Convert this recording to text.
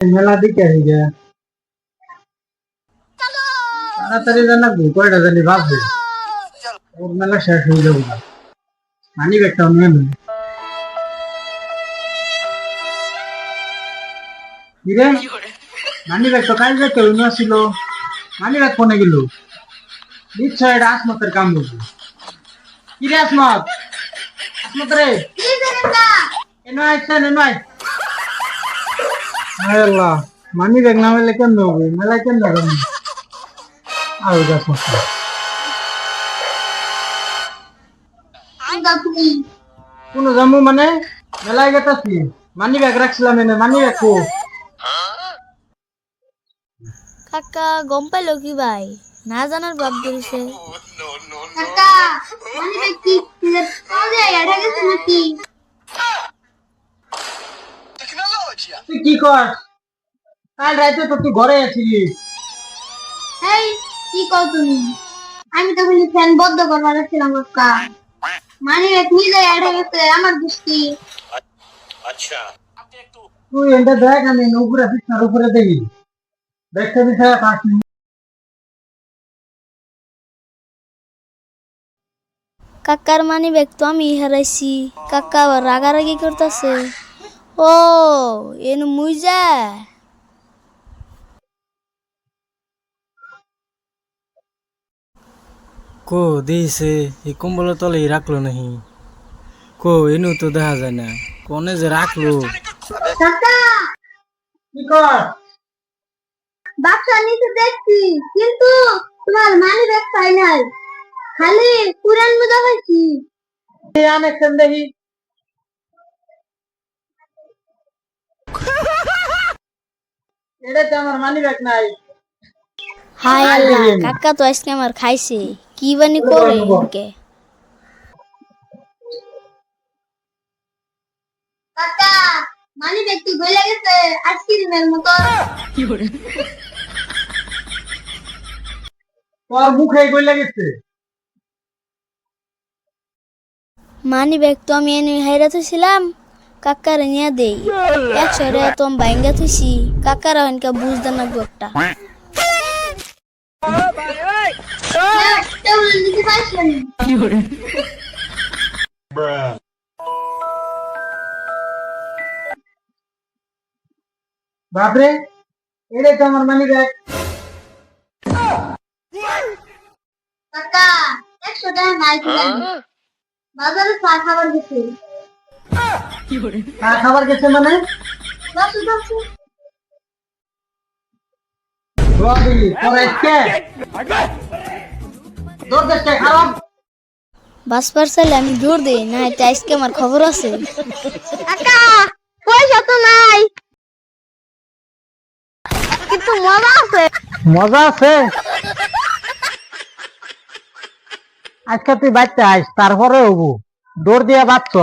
মেলা দিকে হয়ে যায় তাড়াতাড়ি জানা কয়টা জানি ভাববে ওর মেলা শেষ হয়ে যাবে। মানি ব্যাগটা নিয়ে নেবে কিরে মানি ব্যাগ তো কাল ব্যাগ কেউ ছিল মানি ব্যাগ কোনে গেল? নিশ্চয় এটা আসমতের কাম করবে কিরে আসমত? আসমত রে? এনো আইছেন এনো I hi Allah money bag না হলে কেন হবে? মেলায় কেন যাবেন আর গাছ মতো কোন জামু মানে? মেলায় গেতাছি। মানি ব্যাগ রাখছিলাম এনে মানি ব্যাগ কো। কাকা গম পাইলো কি ভাই? না জানার ভাব ধরেছে। কাকা মানে কি? পাওয়া যায়? এটা গেছে নাকি? তুই কি কর? কাল রাতে তো তুই ঘরে এই কি তুমি? আমি তো বলি ফ্যান বন্ধ করবার ছিলাম কাকা মানে নিজে এটা গেছে আমার দৃষ্টি তুই এটা দেখ আমি উপরে বিছনার উপরে দেখি। দেখতে কাকার মানি ব্যাগ তো আমি হারাইছি। কাকা আবার রাগারাগি করতেছে। ও এন মুই যা কো দিয়েছে এই কম্বলের তলেই রাখল নাহি। কো এনু তো দেখা যায় না কোনে যে রাখল। বাক্সা নিচে দেখছি কিন্তু তোমার মানি ব্যাগ পাই নাই। খালি পুরান মুদা পাইছি আনেকশন দেখি? এটা তো আমার মানি ব্যাগ নাই। হাই আল্লাহ কাকা তো আজকে আমার খাইছে। কি বানি করে কাকা মানি ব্যাগ কি গলে গেছে? আইসক্রিমের মতো। তোর মুখে গই লাগেছে মানি ব্যাগ তো আমি এনে হাইরা থুছিলাম কাকারে নিয়ে দেই। একশো রে তো আমি বাইঙ্গা থুছি কাকারা এনকে বুঝতে না পারছিলাম বাপরে এটা তো আমার মানি ব্যাগ কাকা একশো টাকা নাই বাজারে চা খাবার গেছে চা খাবার গেছে মানে? বাস পার্সেলে আমি দৌড় দিই না এটা আজকে আমার খবর আছে। পয়সা তো নাই। কিন্তু মজা আছে। মজা আছে? আজকে তুই বাচ্চা আইস তারপরে হব। দৌড় দিয়া বাচ্চ